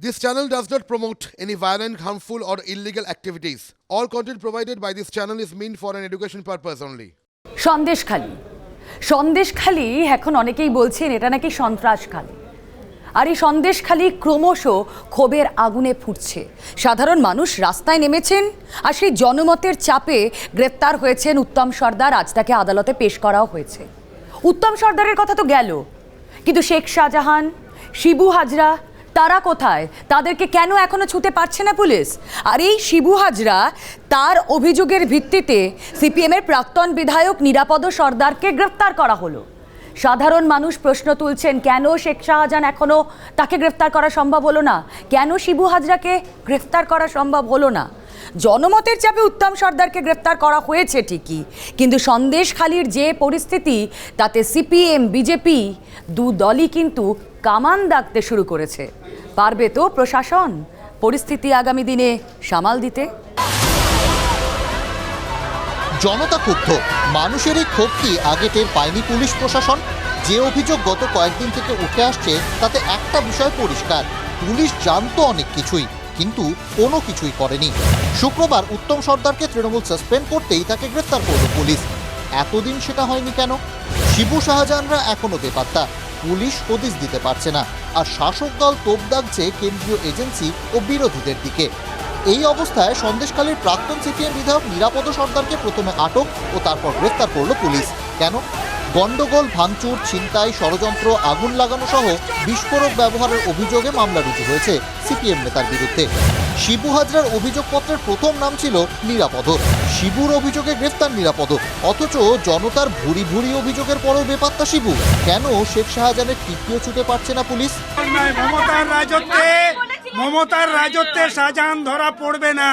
This channel does not promote any violent, harmful, or illegal activities. All content provided by this channel is meant for an education purpose only. Sandeshkhali. Sandeshkhali এখন অনেকেই বলছেন এটা নাকি সন্ত্রাসখালি। আর এই সন্দেশখালি ক্রমশ ক্ষোভের আগুনে ফুটছে। সাধারণ মানুষ রাস্তায় নেমেছেন আর সেই জনমতের চাপে গ্রেপ্তার হয়েছেন উত্তম সর্দার। আজ তাকে আদালতে পেশ করাও হয়েছে। উত্তম সর্দারের কথা তো গেল। কিন্তু শেখ শাহজাহান শিবু হাজরা তারা কোথায়? তাদেরকে কেন এখনও ছুতে পারছে না পুলিশ? আর এই শিবু হাজরা তার অভিযোগের ভিত্তিতে সিপিএমের প্রাক্তন বিধায়ক নিরাপদ সর্দারকে গ্রেফতার করা হলো। সাধারণ মানুষ প্রশ্ন তুলছেন, কেন শেখ শাহজাহান এখনও তাকে গ্রেফতার করা সম্ভব হলো না? কেন শিবু হাজরাকে গ্রেফতার করা সম্ভব হলো না? জনমতের চাপে উত্তম সর্দারকে গ্রেফতার করা হয়েছে ঠিকই, কিন্তু সন্দেশখালির যে পরিস্থিতি, তাতে সিপিএম, বিজেপি দু দলই কিন্তু কামান দাগতে শুরু করেছে। পারবে তো প্রশাসন? পরিস্থিতি আগামী দিনে সামাল দিতে। জনতা ক্ষুব্ধ। মানুষের এই ক্ষোভ কি আগে টের পায়নি পুলিশ প্রশাসন? যে অভিযোগ গত কয়েকদিন থেকে উঠে আসছে, তাতে একটা বিষয় পরিষ্কার। পুলিশ জানতো অনেক কিছুই, কিন্তু কোনো কিছুই করেনি। শুক্রবার উত্তম সর্দারকে তৃণমূল সাসপেন্ড করতেই তাকে গ্রেফতার করল পুলিশ। এতদিন সেটা হয়নি কেন? শিবু শাহজাহানরা এখনও বেপাত্তা। পুলিশ হদিস দিতে পারছে না। আর শাসক দল তোপ দাগছে কেন্দ্রীয় এজেন্সি ও বিরোধীদের দিকে। এই অবস্থায় সন্দেশখালীর প্রাক্তন সিপিএম বিধায়ক নিরাপদ সর্দারকে প্রথমে আটক ও তারপর গ্রেফতার করল পুলিশ। কেন? গন্ডগোল ভাঙচুর ছিনতাই ষড়যন্ত্র আগুন লাগানো সহ বিস্ফোরক ব্যবহারের অভিযোগে মামলা রুজু হয়েছে সিপিএম নেতার বিরুদ্ধে। শিবু হাজরার অভিযোগপত্রের প্রথম নাম ছিল নিরাপদ। শিবুর অভিযোগে গ্রেফতার নিরাপদ। অথচ জনতার ভুরি ভুরি অভিযোগের পরেও বেপাত্তা শিবু। কেন শেখ শাহজাহানের টিকিও ছুটে পারছে না পুলিশ? নয় মমতার রাজত্বে শাহজাহান ধরা পড়বে না।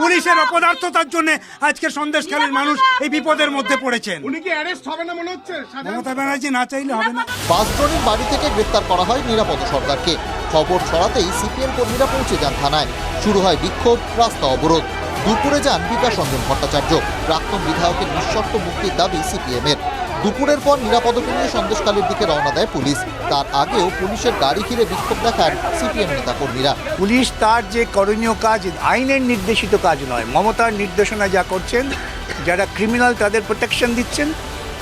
পুলিশের অপদার্থতার জন্য আজকে সন্দেশখালীর মানুষ এই বিপদের মধ্যে পড়েছেন। উনি কি অ্যারেস্ট হবে না মনে হচ্ছে? মমতা ব্যানার্জি না চাইলে হবে না। বাসজনের বাড়ি থেকে গ্রেপ্তার করা হয় নিরাপদ সরকারকে। খবর ছড়াতেই সিপিএম কর্মীরা পৌঁছে যান থানায়। শুরু হয় বিক্ষোভ রাস্তা অবরোধ। দুপুরে যান বিকাশ রঞ্জন ভট্টাচার্য। প্রাক্তন বিধায়কের নিঃশর্ত মুক্তির দাবি সিপিএম এর দুপুরের পর নিরাপদকে নিয়ে সন্দেশকালের দিকে রওনা দেয় পুলিশ। তার আগেও পুলিশের গাড়ি ঘিরে বিক্ষোভ দেখান সিপিএম নেতা কর্মীরা পুলিশ তার যে করণীয় কাজ আইনের নির্দেশিত কাজ নয় মমতার নির্দেশনা যা করছেন যারা ক্রিমিনাল তাদের প্রোটেকশন দিচ্ছেন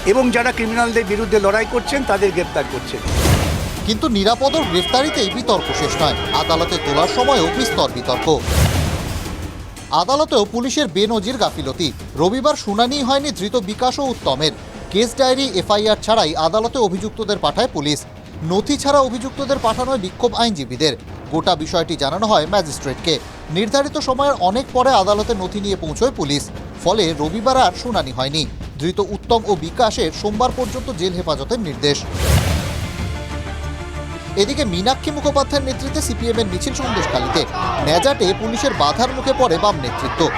এবং যারা ক্রিমিনালদের বিরুদ্ধে লড়াই করছেন তাদের গ্রেপ্তার করছেন। কিন্তু নিরাপদর গ্রেফতারিতেই বিতর্ক শেষ নয়। আদালতে তোলার সময়ও বিস্তর বিতর্ক। আদালতেও পুলিশের বেনজির গাফিলতি। রবিবার শুনানি হয়নি ধৃত বিকাশ ও উত্তমের। কেস ডায়েরি, এফআইআর ছাড়াই আদালতে অভিযুক্তদের পাঠায় পুলিশ। নথি ছাড়া অভিযুক্তদের পাঠানোয় বিক্ষোভ আইনজীবীদের। গোটা বিষয়টি জানানো হয় ম্যাজিস্ট্রেটকে। নির্ধারিত সময়ের অনেক পরে আদালতে নথি নিয়ে পৌঁছয় পুলিশ। ফলে রবিবার আর শুনানি হয়নি। ধৃত উত্তম ও বিকাশের সোমবার পর্যন্ত জেল হেফাজতের নির্দেশ। এদিকে মীনাক্ষী মুখোপাধ্যায়ের নেতৃত্বে সিপিএমের মিছিল সন্দেশখালীতে। ন্যাজাটে পুলিশের বাধার মুখে পড়ে বাম নেতৃত্ব।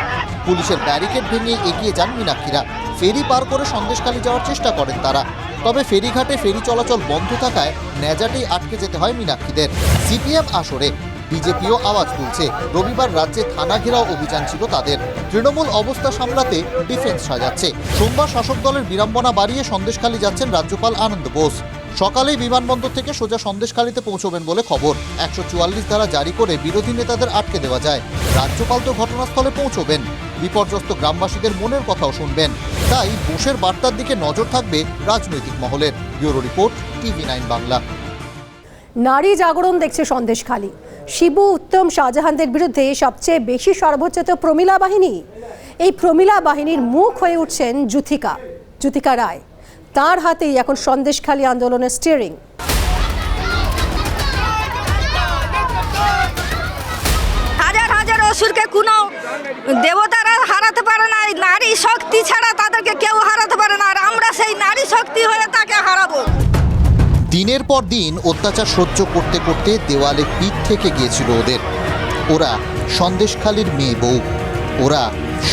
পুলিশের ব্যারিকেড ভেঙে এগিয়ে যান মীনাক্ষীরা। ফেরি পার করে সন্দেশখালী যাওয়ার চেষ্টা করেন তারা। তবে ফেরিঘাটে ফেরি চলাচল বন্ধ থাকায় ন্যাজাটেই আটকে যেতে হয় মীনাক্ষীদের। সিপিএম আসরে বিজেপিও আওয়াজ তুলছে। রবিবার রাজ্যে থানা ঘেরাও অভিযান ছিল তাদের। তৃণমূল অবস্থা সামলাতে ডিফেন্স সাজাচ্ছে। সোমবার শাসক দলের বিড়ম্বনা বাড়িয়ে সন্দেশখালী যাচ্ছেন রাজ্যপাল আনন্দ বোস। সকালেই বিমানবন্দর থেকে সোজা সন্দেশখালীতে পৌঁছবেন বলে খবর। একশো চুয়াল্লিশ ধারা জারি করে বিরোধী নেতাদের আটকে দেওয়া যায়। রাজ্যপাল তো ঘটনাস্থলে পৌঁছবেন। বিপর্যস্ত গ্রামবাসীদের মনের কথাও শুনবেন। তাই বোসের বার্তার দিকে নজর থাকবে রাজনৈতিক মহলের। Bureau report TV nine Bangla. নারী জাগরণ দেখছে সন্দেশখালী শিবু উত্তম শাহজাহানদের বিরুদ্ধে সবচেয়ে বেশি সর্বোচ্চত প্রমিলা বাহিনী। এই প্রমিলা বাহিনীর মুখ হয়ে উঠছেন জুথিকা জুথিকা রায়। তার হাতেই এখন সন্দেশখালী আন্দোলনের স্টিয়ারিং হাজার হাজার অসুরকে কোনো হারাতে পারে না নারী শক্তি ছাড়া তাদেরকে কেউ হারাতে পারে না, আর আমরা সেই নারী শক্তি হয়ে তাকে হারাবো। দিনের পর দিন অত্যাচার সহ্য করতে করতে দেওয়ালে পিঠ থেকে গিয়েছিল ওদের। ওরা সন্দেশখালীর মেয়ে বউ, ওরা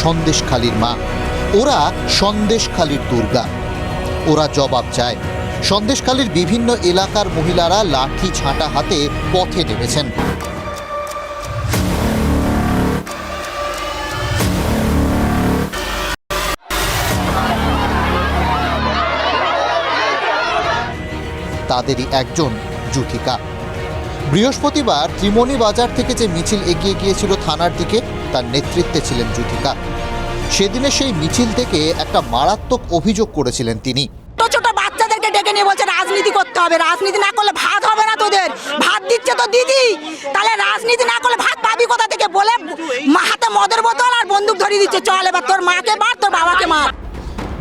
সন্দেশখালীর মা, ওরা সন্দেশখালীর দুর্গা। ওরা জবাব চায়, সন্দেশখালীর বিভিন্ন এলাকার মহিলারা লাঠি ছাঁটা হাতে পথে নেমেছেন। তাদেরই একজন জুথিকা বৃহস্পতিবার ত্রিমণি বাজার থেকে যে মিছিল এগিয়ে গিয়েছিল থানার দিকে তার নেতৃত্বে ছিলেন যুথিকা সেদিনে সেই মিছিল থেকে একটা মারাত্মক অভিযোগ করেছিলেন তিনি। ছোট ছোট বাচ্চাদেরকে ডেকে নিয়ে বলছে রাজনীতি করতে হবে। রাজনীতি না করলে ভাত হবে না তোদের। ভাত দিচ্ছে তো দিদি। তাহলে রাজনীতি না করলে ভাত পাবি কোথা থেকে? বলে হাতে মদের বোতল আর বন্দুক ধরিয়ে দিচ্ছে। চল এবার তোর মাকে মার তোর বাবাকে মার।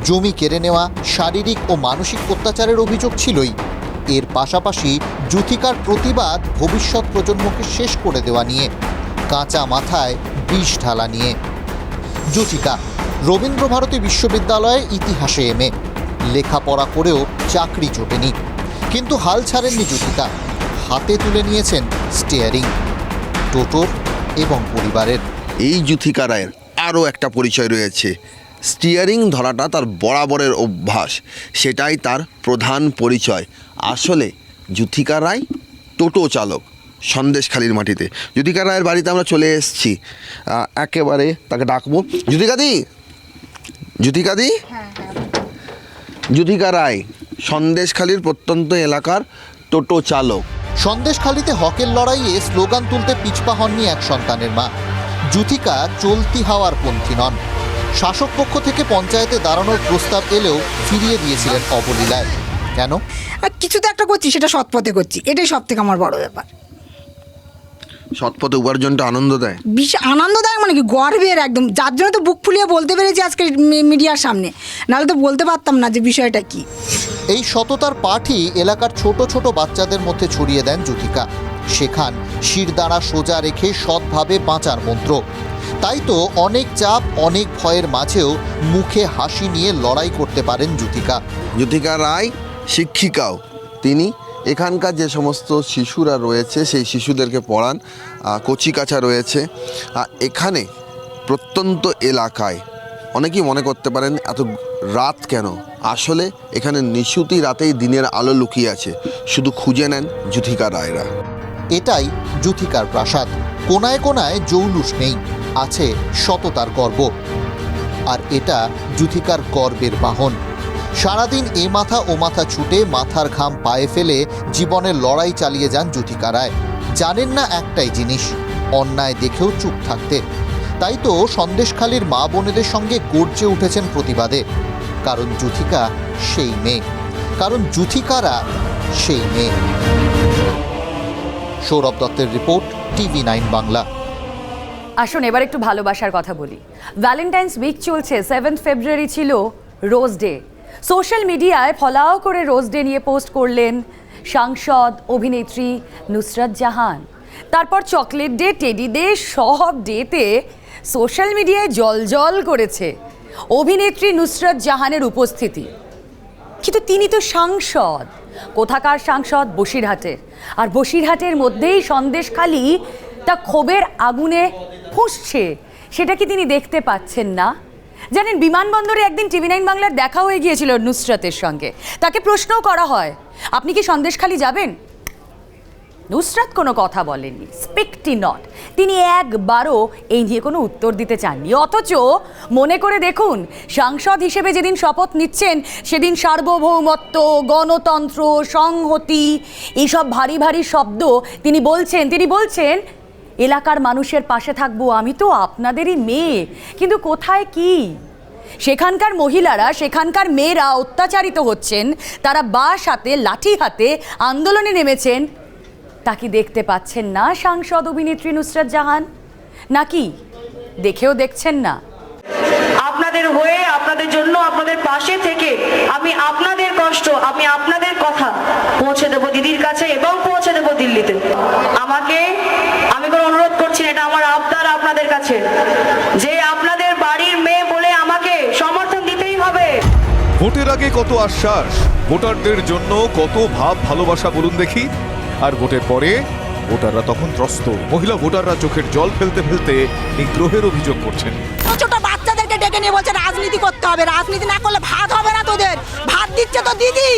জমি কেড়ে নেওয়া শারীরিক ও মানসিক অত্যাচারের অভিযোগ ছিলই। এর পাশাপাশি যুথিকার প্রতিবাদ ভবিষ্যৎ প্রজন্মকে শেষ করে দেওয়া নিয়ে, কাঁচা মাথায় বিষ ঢালা নিয়ে। যুথিকা রবীন্দ্রভারতী বিশ্ববিদ্যালয়ে ইতিহাসে এমএ লেখাপড়া করেও চাকরি জোটেনি, কিন্তু হাল ছাড়েননি যুথিকা হাতে তুলে নিয়েছেন স্টিয়ারিং, টোটোর এবং পরিবারের। এই যুথিকা রায়ের আরও একটা পরিচয় রয়েছে। স্টিয়ারিং ধরাটা তার বরাবরের অভ্যাস, সেটাই তার প্রধান পরিচয়। আসলে যুথিকা রায় টোটো চালক সন্দেশখালির মাটিতে। যুথিকা রায়ের বাড়িতে আমরা চলে এসেছি। একেবারে তাকে ডাকবো। যুথিকাদি যুথিকাদি যুথিকা রায় সন্দেশখালির প্রত্যন্ত এলাকার টোটো চালক। সন্দেশখালিতে হকের লড়াইয়ে স্লোগান তুলতে পিছপা হননি এক সন্তানের মা। যুথিকা চলতি হাওয়ার পন্থী নন। শাসক পক্ষ থেকে পঞ্চায়েতে দাঁড়ানোর প্রস্তাব এলেও ফিরিয়ে দিয়েছিলেন অবলীলায়। কেন? আর কিছু তো একটা করছি সেটা সৎ পথে করছি। এটাই সব থেকে আমার বড় ব্যাপার। সৎপথে উপার্জনটা আনন্দ দেয়? বিশাল আনন্দদায়ক মানে কি? গর্বের একদম। যার জন্য তো বুক ফুলিয়ে বলতে পেরেছি আজকে মিডিয়ার সামনে। নাহলে তো বলতে পারতাম না যে বিষয়টা কি। এই সততার পাঠই এলাকার ছোট ছোট বাচ্চাদের মধ্যে ছড়িয়ে দেন যুথিকা শেখান শিরদাঁড়া সোজা রেখে সৎভাবে বাঁচার মন্ত্র। তাই তো অনেক চাপ অনেক ভয়ের মাঝেও মুখে হাসি নিয়ে লড়াই করতে পারেন যুথিকা যুথিকা রায় শিক্ষিকাও। তিনি এখানকার যে সমস্ত শিশুরা রয়েছে সেই শিশুদেরকে পড়ান আহ, কচিকাচা রয়েছে। এখানে প্রত্যন্ত এলাকায় অনেকেই মনে করতে পারেন এত রাত কেন? আসলে এখানে নিশুতি রাতেই দিনের আলো লুকিয়ে আছে। শুধু খুঁজে নেন যুথিকা রায়রা। এটাই যুথিকার প্রাসাদ। কোনায় কোনায় জৌলুস নেই আছে সততার গর্ব। আর এটা যুথিকার গর্বের বাহন। সারাদিন এ মাথা ও মাথা ছুটে মাথার ঘাম পায়ে ফেলে জীবনের লড়াই চালিয়ে যান যুথিকা রায় জানেন না একটাই জিনিস, অন্যায় দেখেও চুপ থাকতে। তাই তো সন্দেশখালীর মা বোনেদের সঙ্গে গর্জে উঠেছেন প্রতিবাদে। কারণ যুথিকা সেই মেয়ে। কারণ যুথিকারা সেই মেয়ে। সৌরভ দত্তের রিপোর্ট, টিভি নাইন বাংলা। আসুন, এবার একটু ভালোবাসার কথা বলি। ভ্যালেন্টাইন্স উইক চলছে সেভেন্থ ফেব্রুয়ারি ছিল রোজ ডে সোশ্যাল মিডিয়ায় ফলাও করে রোজ ডে নিয়ে পোস্ট করলেন সাংসদ, অভিনেত্রী নুসরাত জাহান। তারপর চকলেট ডে, টেডি ডে, সব ডেতে সোশ্যাল মিডিয়ায় জল করেছে অভিনেত্রী নুসরাত জাহানের উপস্থিতি। কিন্তু তিনি তো সাংসদ। কোথাকার সাংসদ? বসিরহাটের। আর বসিরহাটের মধ্যেই সন্দেশখালি তা ক্ষোভের আগুনে ফুঁসছে, সেটা কি তিনি দেখতে পাচ্ছেন না? জানেন, বিমানবন্দরে একদিন টিভি নাইন বাংলার দেখা হয়ে গিয়েছিল নুসরাতের সঙ্গে। তাকে প্রশ্নও করা হয়, আপনি কি সন্দেশখালি যাবেন? নুসরাত কোনো কথা বলেননি, স্পিকটি নট। তিনি একবারও এই নিয়ে কোনো উত্তর দিতে চাননি। অথচ মনে করে দেখুন, সাংসদ হিসেবে যেদিন শপথ নিচ্ছেন, সেদিন সার্বভৌমত্ব, গণতন্ত্র, সংহতি এইসব ভারী ভারী শব্দ তিনি বলছেন তিনি বলছেন এলাকার মানুষের পাশে থাকব আমি তো, আপনাদেরই মেয়ে। কিন্তু কোথায় কি? সেখানকার মহিলারা, সেখানকার মেয়েরা অত্যাচারিত হচ্ছেন, তারা বাস হাতে লাঠি হাতে আন্দোলনে নেমেছেন। তা কি দেখতে পাচ্ছেন না সাংসদ অভিনেত্রী নুসরাত জাহান? নাকি দেখেও দেখছেন না? আপনাদের হয়ে, আপনাদের জন্য, আপনাদের পাশে থেকে আমি আপনাদের কষ্ট, আমি আপনাদের কথা পৌঁছে দেবো দিদির কাছে এবং পৌঁছে দেবো দিল্লিতে। আমাকে কোনো অনুরোধ করছি এটা আমার আবদার আপনাদের কাছে। যে আপনাদের বাড়ির মেয়ে বলে আমাকে সমর্থন দিতেই হবে। ভোটের আগে কত আশ্বাস ভোটারদের জন্য কত ভাব ভালোবাসা বলুন দেখি। আর ভোটের পরে ভোটাররা তখন ত্রস্ত। মহিলা ভোটাররা চোখের জল ফেলতে ফেলতে নিগ্রহের অভিযোগ করছেন। ছোট বাচ্চাদেরকে ডেকে নিয়ে বলছে রাজনীতি করতে হবে। রাজনীতি না করলে ভাত হবে না তোদের। ভাত দিচ্ছে তো দিদি।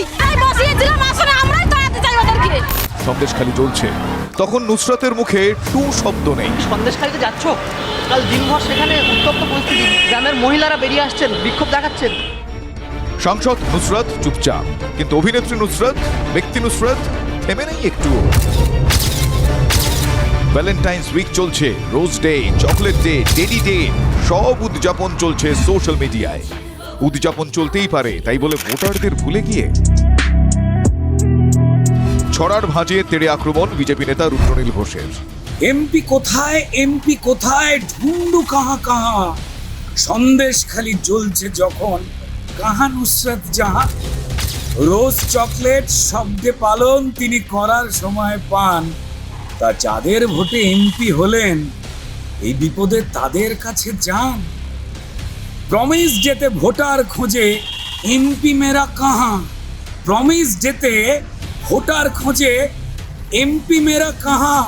বসিয়েছিলাম আসলে আমরাই তো চাই ওদেরকে। সন্দেশখালি চলছে তখন নুসরাতের মুখে টু শব্দ নেই। সন্দেশখালিতে যাচ্ছ? কাল দিনভর সেখানে উত্তপ্ত পরিস্থিতি। গ্রামের মহিলারা বেরিয়ে আসছেন বিক্ষোভ দেখাচ্ছেন। সাংসদ নুসরাত চুপচাপ কিন্তু অভিনেত্রী নুসরাত ব্যক্তি নুসরাত থেমে নেই একটুও। ভ্যালেন্টাইন্স উইক চলছে rose day chocolate day teddy day সব উদযাপন চলছে সোশ্যাল মিডিয়ায় উদযাপন চলতেই পারে তাই বলে ভোটারদের ভুলে গিয়ে। ছড়ার ভাঁজে তেড়ে আক্রমণ বিজেপি নেতা রুদ্রনীল ঘোষের। এমপি কোথায়? এমপি কোথায়? ঢুন্ডু কাহা কাহা? সন্দেশ খালি জ্বলছে যখন। কাহা নুসরত জাহা? রোজ চকলেট শব্দে পালন তিনি করার সময় পান। তা যাদের ভোটে এমপি হলেন, এই বিপদে তাদের কাছে যান। প্রমিস যেতে ভোটার খোঁজে, এমপি মেরা কাহা? প্রমিস যেতে ভোটার খোঁজে এমপি মেরা কাহা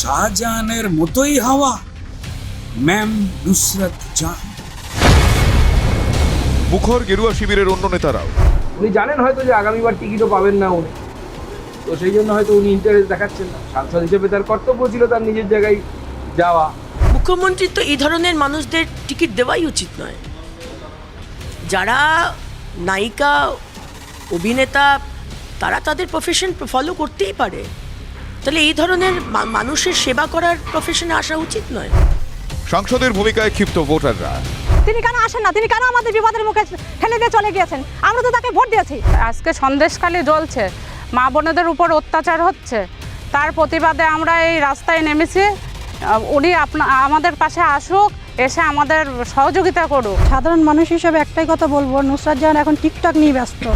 শাহজাহানের মতোই হাওয়া। ম্যাম নুসরত জাহান মুখর গেরুয়া শিবিরের অন্য নেতারাও। উনি জানেন হয়তো যে আগামীবার টিকিটও পাবেন না উনি। তো সেই জন্য হয়তো উনি ইন্টারেস্ট দেখাচ্ছেন না। সাংসদ হিসেবে তার কর্তব্য ছিল তার নিজের জায়গায় যাওয়া। মুখ্যমন্ত্রী তো এই ধরনের মানুষদের টিকিট দেওয়াই উচিত নয়। যারা নায়িকা অভিনেতা তারা তাদের প্রফেশন ফলো করতেই পারে। তাহলে এই ধরনের মা- মানুষের সেবা করার প্রফেশনে আসা উচিত নয়। সাংসদের ভূমিকায় ক্ষিপ্ত ভোটাররা। তিনি কেন আসেন না? তিনি কেন আমাদের বিপদের মুখে ঠেলে দিয়ে চলে গিয়েছেন? আমরা তো তাকে ভোট দিয়েছি। আজকে সন্দেশখালি জ্বলছে। মা বোনেদের উপর অত্যাচার হচ্ছে। তার প্রতিবাদে আমরা এই রাস্তায় নেমেছি। উনি আপনা আমাদের পাশে আসুক এসে আমাদের সহযোগিতা করুক। সাধারণ মানুষ হিসেবে একটাই কথা বলব নুসরাত জাহান এখন টিকটক নিয়ে ব্যস্ত।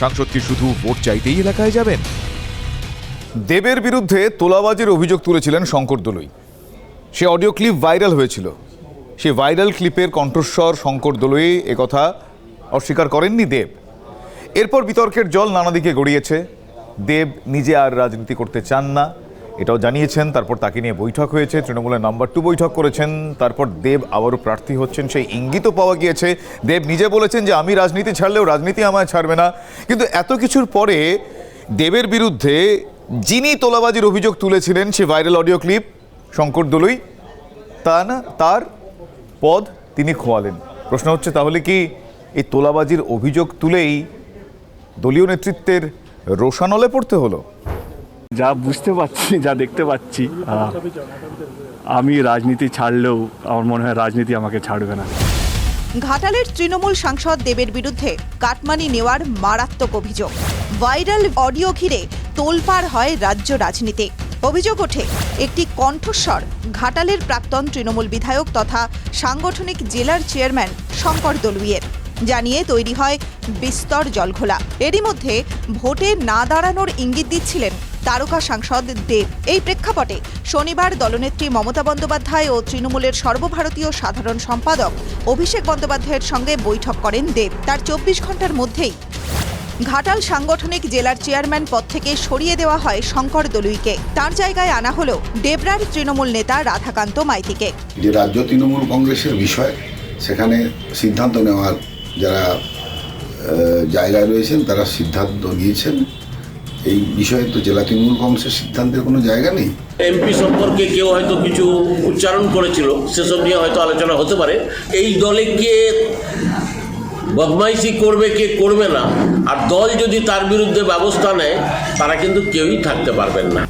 সাংসদ কি শুধু ভোট চাইতেই এলাকায় যাবেন? দেবের বিরুদ্ধে তোলাবাজির অভিযোগ তুলেছিলেন শঙ্কর দলুই। সে অডিও ক্লিপ ভাইরাল হয়েছিল। সে ভাইরাল ক্লিপের কণ্ঠস্বর শঙ্কর দলুই একথা অস্বীকার করেননি দেব। এরপর বিতর্কের জল নানা দিকে গড়িয়েছে। দেব নিজে আর রাজনীতি করতে চান না। এটাও জানিয়েছেন, তারপর তাকে নিয়ে বৈঠক হয়েছে, তৃণমূলের নাম্বার টু বৈঠক করেছেন, তারপর দেব আবারও প্রার্থী হচ্ছেন, সেই ইঙ্গিতও পাওয়া গিয়েছে। দেব নিজে বলেছেন যে, আমি রাজনীতি ছাড়লেও রাজনীতি আমায় ছাড়বে না। কিন্তু এত কিছুর পরে দেবের বিরুদ্ধে যিনি তোলাবাজির অভিযোগ তুলেছিলেন সে viral audio clip, Shankar Dalui, তা না, তার পদ তিনি খোয়ালেন। প্রশ্ন হচ্ছে, তাহলে কি এই তোলাবাজির অভিযোগ তুলেই দলীয় নেতৃত্বের রোশানলে পড়তে হলো? যা বুঝতে পারছি, যা দেখতে পাচ্ছি আমি রাজনীতি ছাড়লেও আমার মনে হয় রাজনীতি আমাকে ছাড়বে না। ঘাটালের তৃণমূল সাংসদ দেবের বিরুদ্ধে কাটমানি নেওয়ার মারাত্মক অভিযোগ। ভাইরাল অডিও ঘিরে তোলপাড় হয় রাজ্য রাজনীতি। অভিযোগ ওঠে, একটি কণ্ঠস্বর ঘাটালের প্রাক্তন তৃণমূল বিধায়ক তথা সাংগঠনিক জেলার চেয়ারম্যান শঙ্কর দলুইয়ের। জানিয়ে তৈরি হয় বিস্তর জলঘোলা। এরই মধ্যে ভোটে না দাঁড়ানোর ইঙ্গিত দিচ্ছিলেন তারকা সাংসদ দেব। এই প্রেক্ষাপটে শনিবার দলনেত্রী মমতা বন্দ্যোপাধ্যায় ও তৃণমূলের সর্বভারতীয় সাধারণ সম্পাদক অভিষেক বন্দ্যোপাধ্যায়ের সঙ্গে বৈঠক করেন দেব। তার চব্বিশ ঘণ্টার মধ্যেই ঘাটাল সাংগঠনিক জেলার চেয়ারম্যান পদ থেকে সরিয়ে দেওয়া হয় শঙ্কর দলুইকে। তার জায়গায় আনা হলো ডেবরার তৃণমূল নেতা রাধাকান্ত মাইতিকে। যে রাজ্য তৃণমূল কংগ্রেসের বিষয়, সেখানে সিদ্ধান্ত নেওয়ার যারা জায়গায় রয়েছেন, তারা সিদ্ধান্ত নিয়েছেন। এই বিষয়ে তো জেলা তৃণমূল কংগ্রেসের সিদ্ধান্তের কোনো জায়গা নেই? এমপি সম্পর্কে কেউ হয়তো কিছু উচ্চারণ করেছিল সেসব নিয়ে হয়তো আলোচনা হতে পারে। এই দলে কে বদমাইশি করবে কে করবে না আর দল যদি তার বিরুদ্ধে ব্যবস্থা নেয় তারা কিন্তু কেউই থাকতে পারবেন না।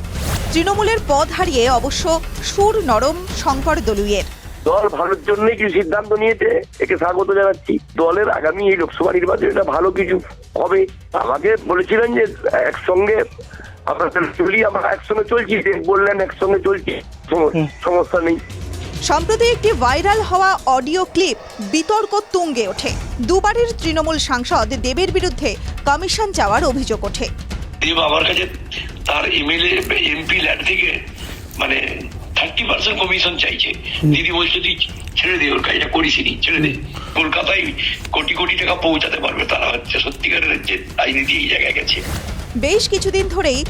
তৃণমূলের পদ হারিয়ে অবশ্য সুর নরম শঙ্কর দলুইয়ের। দল ভালোর জন্যই কিছু সিদ্ধান্ত নিয়েছে। একে স্বাগত জানাচ্ছি। দলের আগামী এই লোকসভা নির্বাচনে এটা ভালো কিছু হবে। আমাকে বলেছিলেন যে একসঙ্গে আমরা চলি আমরা একসঙ্গে চলছি। বললেন একসঙ্গে চলছি সমস্যা নেই। সম্প্রতি একটি ভাইরাল হওয়া অডিও ক্লিপ বিতর্ক তুঙ্গে ওঠে। দুবারের তৃণমূল সাংসদ দেবের বিরুদ্ধে কমিশন চাওয়ার অভিযোগ ওঠে। দেব আমার কাছে তার এমএলএ এমপি ল্যান্ড থেকে মানে থার্টি পার্সেন্ট কমিশন চাইছে। দিদি বলছে তুই ছেড়ে দে ওর কাজটা করিসনি ছেড়ে দে। কলকাতায় কোটি কোটি টাকা পৌঁছাতে পারবে তারা হচ্ছে সত্যিকারের যে রাজনীতি এই জায়গায় গেছে। বেশ কিছুদিন ধরেই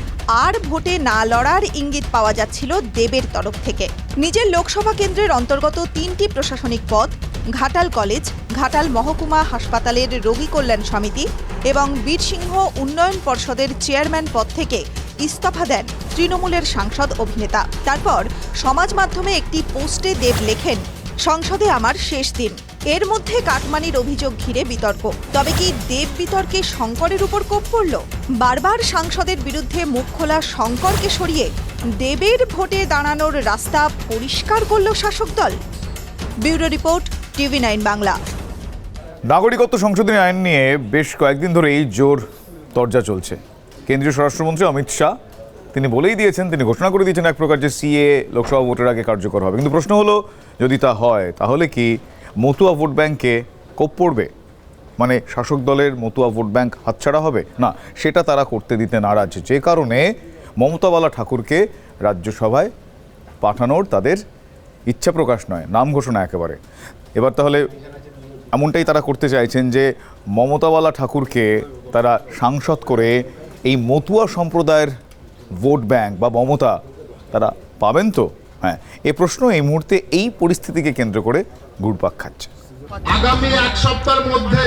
আর ভোটে না লড়ার ইঙ্গিত পাওয়া যাচ্ছিল দেবের তরফ থেকে। নিজের লোকসভা কেন্দ্রের অন্তর্গত তিনটি প্রশাসনিক পদ ঘাটাল কলেজ ঘাটাল মহকুমা হাসপাতালের রোগী কল্যাণ সমিতি এবং বীরসিংহ উন্নয়ন পর্ষদের চেয়ারম্যান পদ থেকে ইস্তফা দেন তৃণমূলের সাংসদ অভিনেতা। তারপর সমাজ মাধ্যমে একটি পোস্টে দেব লেখেন, সংসদে আমার শেষ দিন। এর মধ্যে কাটমানির অভিযোগ ঘিরে বিতর্ক। তবে কি দেব বিতর্কে শঙ্করের উপর কোপ পড়ল? বারবার সাংসদের বিরুদ্ধে মুখ খোলা শঙ্করকে সরিয়ে দেবের ভোটে দাঁড়ানোর রাস্তা পরিষ্কার করল শাসক দল। Bureau report, TV nine Bangla. নাগরিকত্ব সংশোধনী আইন নিয়ে বেশ কয়েকদিন ধরে এই জোর তরজা চলছে। কেন্দ্রীয় স্বরাষ্ট্রমন্ত্রী অমিত শাহ, তিনি বলেই দিয়েছেন, তিনি ঘোষণা করে দিয়েছেন এক প্রকার যে সিএ লোকসভা ভোটের আগে কার্যকর হবে। কিন্তু প্রশ্ন হলো, যদি তা হয়, তাহলে কি মতুয়া ভোট ব্যাংকে কোপ পড়বে? মানে শাসক দলের মতুয়া ভোট ব্যাংক হাতছাড়া হবে? না, সেটা তারা করতে দিতে নারাজ। যে কারণে মমতাবালা ঠাকুরকে রাজ্যসভায় পাঠানোর তাদের ইচ্ছা প্রকাশ নয়, নাম ঘোষণা একেবারে। এবার তাহলে এমনটাই তারা করতে চাইছেন যে মমতাওয়ালা ঠাকুরকে তারা সাংসদ করে এই মতুয়া সম্প্রদায়ের ভোট ব্যাংক বা মমতা তারা পাবেন তো? হ্যাঁ এ প্রশ্ন এই মুহূর্তে এই পরিস্থিতিকে কেন্দ্র করে ঘুরপাক খাচ্ছে। আগামী এক সপ্তাহের মধ্যে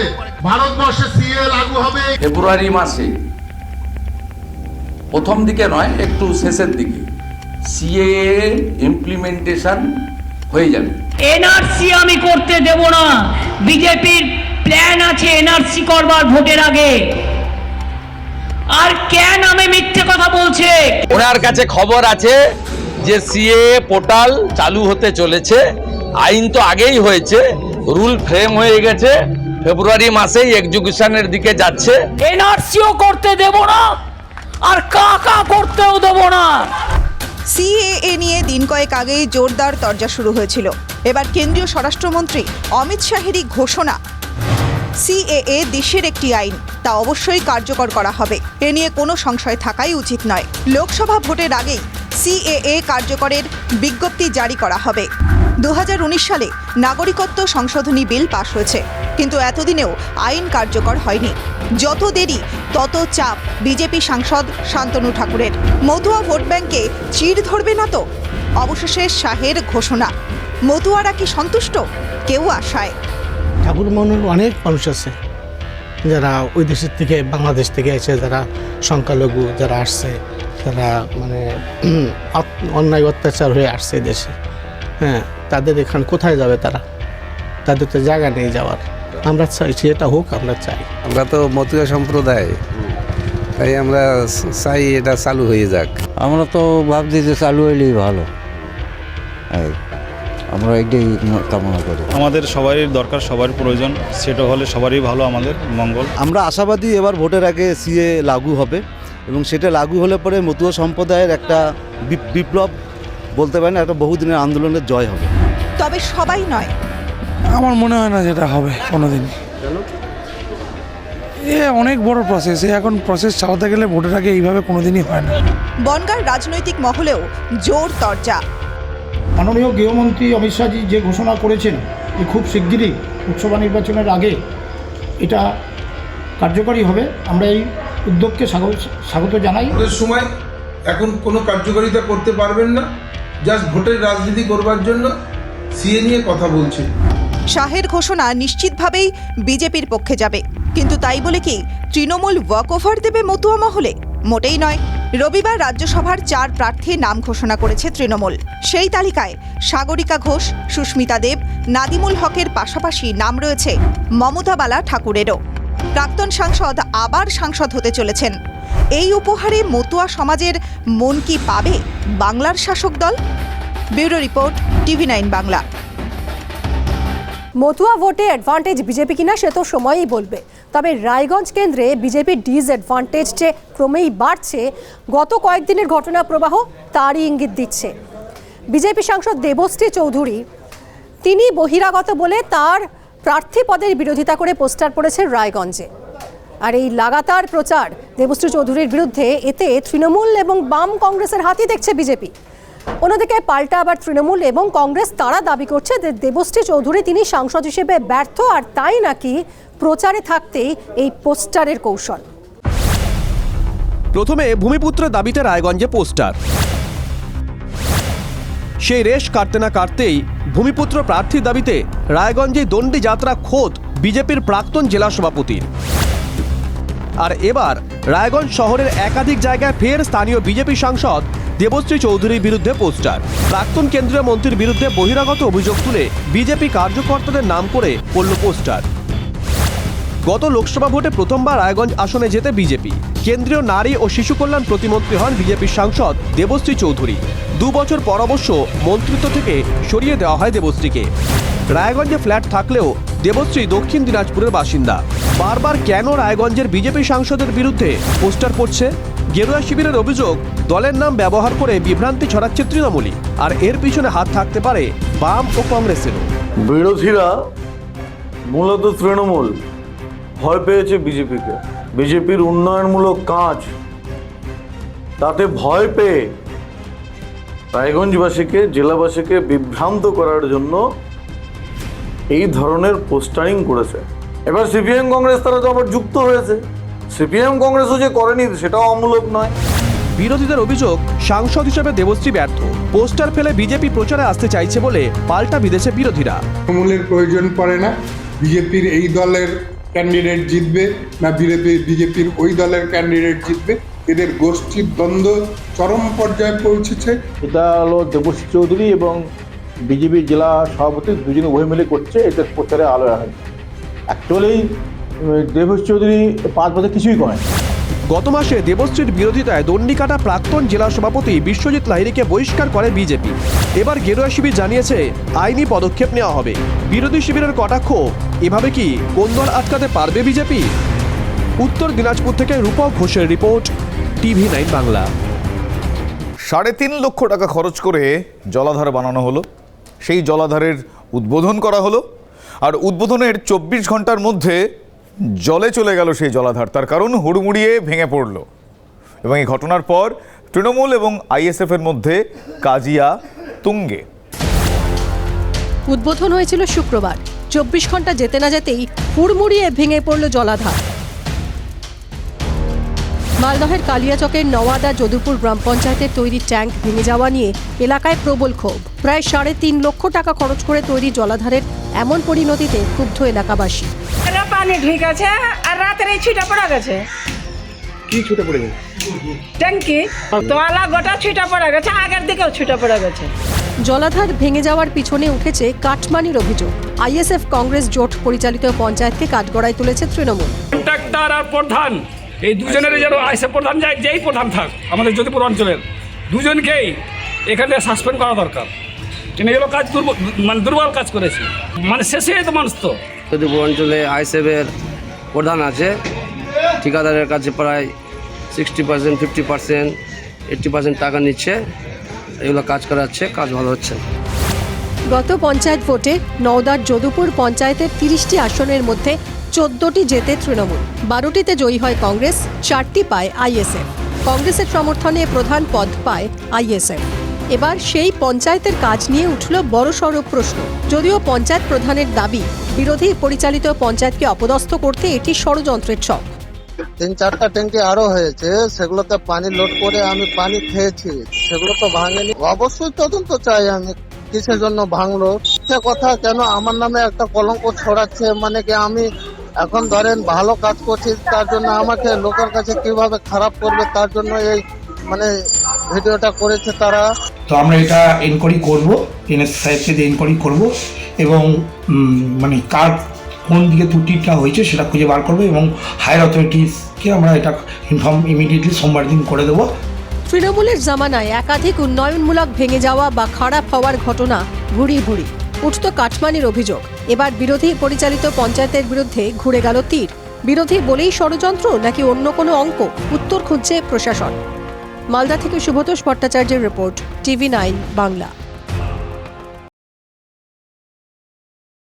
ভারতবর্ষে সিএ লাগু হবে। ফেব্রুয়ারি মাসে প্রথম দিকে নয় একটু শেষের দিকে সিএ ইমপ্লিমেন্টেশন হয়ে যাবে। এনআরসি আমি করতে দেব না। বিজেপির প্ল্যান আছে এনআরসি করবার ভোটের আগে। আর কেন আমি মিথ্যে কথা বলছে? ওনার কাছে খবর আছে যে সিএ পোর্টাল চালু হতে চলেছে। আইন তো আগেই হয়েছে রুল ফ্রেম হয়ে গেছে ফেব্রুয়ারি মাসেই এক্সিকিউশনের দিকে যাচ্ছে। এনআরসিও করতে দেব না আর কাকা করতেও দেব না। সিএএ নিয়ে দিন কয়েক আগেই জোরদার তরজা শুরু হয়েছিল। এবার কেন্দ্রীয় স্বরাষ্ট্রমন্ত্রী অমিত শাহেরই ঘোষণা সিএএ দেশের একটি আইন। তা অবশ্যই কার্যকর করা হবে। এ নিয়ে কোনো সংশয় থাকাই উচিত নয়। লোকসভা ভোটের আগেই সিএএ কার্যকরের বিজ্ঞপ্তি জারি করা হবে। দু হাজার উনিশ সালে নাগরিকত্ব সংশোধনী বিল পাশ হয়েছে। কিন্তু এতদিনেও আইন কার্যকর হয়নি। যত দেরি, তত চাপ বিজেপি সাংসদ শান্তনু ঠাকুরের। মতুয়া ভোট ব্যাংকে চিড় ধরবে না তো? অবশেষে শাহের ঘোষণা। মতুয়ারা কি সন্তুষ্ট? কেউ আশায়। ঠাকুর মনের অনেক মানুষ আছে যারা ওই দেশের থেকে বাংলাদেশ থেকে এসে যারা সংখ্যালঘু যারা আসছে তারা মানে অন্যায় অত্যাচার হয়ে আসছে দেশে। হ্যাঁ তাদের এখানে কোথায় যাবে তারা? তাদের তো জায়গা নেই যাওয়ার। আমরা চাইছি এটা হোক আমরা চাই। আমরা তো মতুয়া সম্প্রদায়। তাই আমরা চাই এটা চালু হয়ে যাক। আমরা তো ভাবছি যে চালু হইলেই ভালো। আমরা এটাই কামনা করি। আমাদের সবারই দরকার সবার প্রয়োজন সেটা হলে সবারই ভালো আমাদের মঙ্গল। আমরা আশাবাদী এবার ভোটের আগে সিএ লাগু হবে এবং সেটা লাগু হলে পরে মতুয়া সম্প্রদায়ের একটা বিপ্লব বলতে পারেন একটা বহুদিনের আন্দোলনের জয় হবে। তবে সবাই নয়। আমার মনে হয় না যেটা হবে কোনোদিন এ অনেক বড় প্রসেস এখন প্রসেস চালাতে গেলে ভোটের আগে এইভাবে কোনোদিনই হয় না। বনগার রাজনৈতিক মহলেও জোর তরজা। মাননীয় গৃহমন্ত্রী অমিত শাহজি যে ঘোষণা করেছেন যে খুব শিগগিরই লোকসভা নির্বাচনের আগে এটা কার্যকরী হবে আমরা এই উদ্যোগকে স্বাগত স্বাগত জানাই। ভোটের সময় এখন কোনো কার্যকারিতা করতে পারবেন না জাস্ট ভোটের রাজনীতি করবার জন্য সিএ নিয়ে কথা বলছে। শাহের ঘোষণা নিশ্চিতভাবেই বিজেপির পক্ষে যাবে কিন্তু তাই বলে কি তৃণমূল ওয়াক ওভার দেবে মতুয়া মহলে? মোটেই নয়। রবিবার রাজ্যসভার চার প্রার্থীর নাম ঘোষণা করেছে তৃণমূল। সেই তালিকায় সাগরিকা ঘোষ, সুস্মিতা দেব, নাদিমুল হকের পাশাপাশি নাম রয়েছে মমতা বালা ঠাকুরেরও। প্রাক্তন সাংসদ আবার সাংসদ হতে চলেছেন। এই উপহারে মতুয়া সমাজের মন কি পাবে বাংলার শাসক দল? Bureau report, TV nine Bangla. Matua ভোটে অ্যাডভান্টেজ বিজেপি কিনা সে তো সময়ই বলবে। তবে রায়গঞ্জ কেন্দ্রে বিজেপির ডিসঅ্যাডভান্টেজ যে ক্রমেই বাড়ছে, গত কয়েকদিনের ঘটনা প্রবাহ তারই ইঙ্গিত দিচ্ছে। বিজেপি সাংসদ দেবশ্রী চৌধুরী, তিনি বহিরাগত বলে তার প্রার্থী পদের বিরোধিতা করে পোস্টার পড়েছে রায়গঞ্জে। আর এই লাগাতার প্রচার দেবশ্রী চৌধুরীর বিরুদ্ধে, এতে তৃণমূল এবং বাম কংগ্রেসের হাতই দেখছে বিজেপি। অন্যদিকে পাল্টা আবার তৃণমূল এবং কংগ্রেস তারা দাবি করছে যে দেবশ্রী চৌধুরী তিনি সাংসদ হিসেবে ব্যর্থ, আর তাই নাকি প্রচারে থাকতেই এই পোস্টারের কৌশল। প্রথমে ভূমিপুত্র দাবিতে রায়গঞ্জে পোস্টার। সেই রেশ কাটতে না কাটতেই ভূমিপুত্র প্রার্থীর দাবিতে রায়গঞ্জে দণ্ডি যাত্রা খোদ বিজেপির প্রাক্তন জেলা সভাপতির। আর এবার রায়গঞ্জ শহরের একাধিক জায়গায় ফের স্থানীয় বিজেপি সাংসদ দেবশ্রী চৌধুরীর বিরুদ্ধে পোস্টার। প্রাক্তন কেন্দ্রীয় মন্ত্রীর বিরুদ্ধে বহিরাগত অভিযোগ তুলে বিজেপি কার্যকর্তাদের নাম করে পড়ল পোস্টার। গত লোকসভা ভোটে প্রথমবার রায়গঞ্জ আসনে যেতে বিজেপি। কেন্দ্রীয় নারী ও শিশু কল্যাণ প্রতিমন্ত্রী হন বিজেপির সাংসদ দেবশ্রী চৌধুরী। দু বছর পর অবশ্য মন্ত্রিত্ব থেকে সরিয়ে দেওয়া হয় দেবশ্রীকে। রায়গঞ্জে ফ্ল্যাট থাকলেও দেবশ্রী দক্ষিণ দিনাজপুরের বাসিন্দা। বারবার কেন রায়গঞ্জের বিজেপি সাংসদের বিরুদ্ধে পোস্টার পড়ছে? গেরুয়া শিবিরের অভিযোগ, দলের নাম ব্যবহার করে বিভ্রান্তি ছড়াচ্ছে তৃণমূলী আর এর পিছনে হাত থাকতে পারে বাম ও কংগ্রেসেরও। বিরোধীরা মূলত তৃণমূল। ভয় পেয়েছে বিজেপিকে। বিজেপির উন্নয়নমূলক কাজ তাতে ভয় পেয়ে রায়গঞ্জবাসীকে জেলাবাসীকে বিভ্রান্ত করার জন্য এই ধরনের পোস্টারিং করেছে। এবার সিপিএম কংগ্রেস তারা তো আবার যুক্ত হয়েছে। সিপিএম কংগ্রেসও যে করেনি সেটাও অমূলক নয়। বিরোধীদের অভিযোগ সাংসদ হিসেবে দেবশ্রী ব্যর্থ। পোস্টার ফেলে বিজেপি প্রচারে আসতে চাইছে বলে পাল্টা বিদেশে বিরোধীরা। তৃণমূলের প্রয়োজন পড়ে না। বিজেপির এই দলের ক্যান্ডিডেট জিতবে না বিজেপি বিজেপির ওই দলের ক্যান্ডিডেট জিতবে এদের গোষ্ঠীর দ্বন্দ্ব চরম পর্যায়ে পৌঁছেছে। এটা হলো দেবশ্রী চৌধুরী এবং বিজেপির জেলা সভাপতি দুজনে উভয় মিলে করছে এটা প্রচারে আলো রাখেন অ্যাকচুয়ালি দেবশ্রী চৌধুরী পাঁচ বছর কিছুই করেন। গত মাসে দেবশ্রীর বিরোধিতায় দণ্ডিকাটা প্রাক্তন জেলা সভাপতি বিশ্বজিৎ লাহিড়িকে বহিষ্কার করে বিজেপি। এবার গেরুয়া শিবির জানিয়েছে আইনি পদক্ষেপ নেওয়া হবে। বিরোধী শিবিরের কটাক্ষ এভাবে কি কোন দল আটকাতে পারবে বিজেপি? উত্তর দিনাজপুর থেকে রূপক ঘোষের রিপোর্ট টিভি নাইন বাংলা। সাড়ে তিন লক্ষ টাকা খরচ করে জলাধার বানানো হলো। সেই জলাধারের উদ্বোধন করা হলো আর উদ্বোধনের চব্বিশ ঘণ্টার মধ্যে জলে চলে গেল সেই জলাধার। তার কারণ হুড়মুড়িয়ে ভেঙে পড়ল। এবং এই ঘটনার পর তৃণমূল এবং আইএসএফের মধ্যে কাজিয়া তুঙ্গে। উদ্বোধন হয়েছিল শুক্রবার। চব্বিশ ঘণ্টা যেতে না যেতেই হুড়মুড়িয়ে ভেঙে পড়ল জলাধার। মালদহের কালিয়াচকের নওয়াদা যদুপুর গ্রাম পঞ্চায়েতের তৈরি ট্যাঙ্ক ভেঙে যাওয়া নিয়ে এলাকায় প্রবল ক্ষোভ। প্রায় সাড়ে তিন লক্ষ টাকা খরচ করে তৈরি জলাধারের এমন পরিণতিতে ক্ষুব্ধ এলাকাবাসী। পানি ঢুকেছে আর রাতের এই ছিটা পড়ে গেছে। কি ছুটে পড়ে গেছে? ট্যাঙ্কি? তোয়ালা গোটা ছিটা পড়ে গেছে আগের দিকেও ছিটা পড়ে গেছে। জলাধার ভেঙে যাওয়ার পিছনে উঠেছে কাটমানির অভিযোগ। আইএসএফ কংগ্রেস জোট পরিচালিত পঞ্চায়েতকে কাঠগড়ায় তুলেছে তৃণমূল। কন্ট্রাক্টর আর প্রধান এই দুজনের যেন আইসে প্রধান যায় যেই প্রধান থাক আমাদের যদুপুর অঞ্চলের। দুজনকেই এখানে সাসপেন্ড করা দরকার। তিনি এগুলো কাজ দুর্বল মানে দুর্বল কাজ করেছে। মানে শেষে তো মানুষ তো। যদুপুর অঞ্চলে আইসেফের প্রধান আছে ঠিকাদারের কাছে প্রায় sixty percent fifty percent eighty percent টাকা নিচ্ছে। এগুলো কাজ করাচ্ছে, কাজ ভালো হচ্ছে। গত পঞ্চায়েত ভোটে নওদার যদুপুর পঞ্চায়েতের তিরিশটি আসনের মধ্যে চোদ্দটি জেতে তৃণমূল, বারোটিতে জয়ী হয় কংগ্রেস, চারটি পায় আইএসএফ। কংগ্রেসের সমর্থনে প্রধান পদ পায় আইএসএফ। এবার সেই পঞ্চায়েতের কাজ নিয়ে উঠল বড়সড় প্রশ্ন। যদিও পঞ্চায়েত প্রধানের দাবি, বিরোধী পরিচালিত পঞ্চায়েতকে অপদস্থ করতে এটি ষড়যন্ত্রের ছক। তিন চারটা ট্যাঙ্কি আরও হয়েছে, সেগুলোতে পানি লোড করে আমি পানি খেয়েছি, সেগুলো তো ভাঙেনি। অবশ্যই তদন্ত চাই আমি, কিসের জন্য ভাঙলো? সে কথা কেন? আমার নামে একটা কলঙ্ক ছড়াচ্ছে মানে কি আমি এখন ধরেন ভালো কাজ করছি, তার জন্য আমাকে লোকের কাছে কীভাবে খারাপ করবে, তার জন্য এই মানে ভিডিওটা করেছে তারা। তো আমরা এটা এনকোয়ারি করব এনএস সাহেবকে দিয়ে এনকোয়ারি করব, এবং মানে কার কোন দিকে ত্রুটিটা হয়েছে সেটা খুঁজে বার করব এবং হায়ার অথরিটিসকে আমরা এটা ইনফর্ম ইমিডিয়েটলি সোমবার দিন করে দেবো। তৃণমূলের জামানায় একাধিক উন্নয়নমূলক ভেঙে যাওয়া বা খারাপ হওয়ার ঘটনা ভুড়ি ভুড়ি উঠত কাটমানির অভিযোগ। এবার বিরোধী পরিচালিত পঞ্চায়েতের বিরুদ্ধে ঘুরে গেল তীর। বিরোধী বলেই ষড়যন্ত্র নাকি অন্য কোনো অঙ্ক? উত্তর খুঁজছে প্রশাসন। মালদা থেকে সুভতোষ ভট্টাচার্যের রিপোর্ট, টিভি নাইন, বাংলা।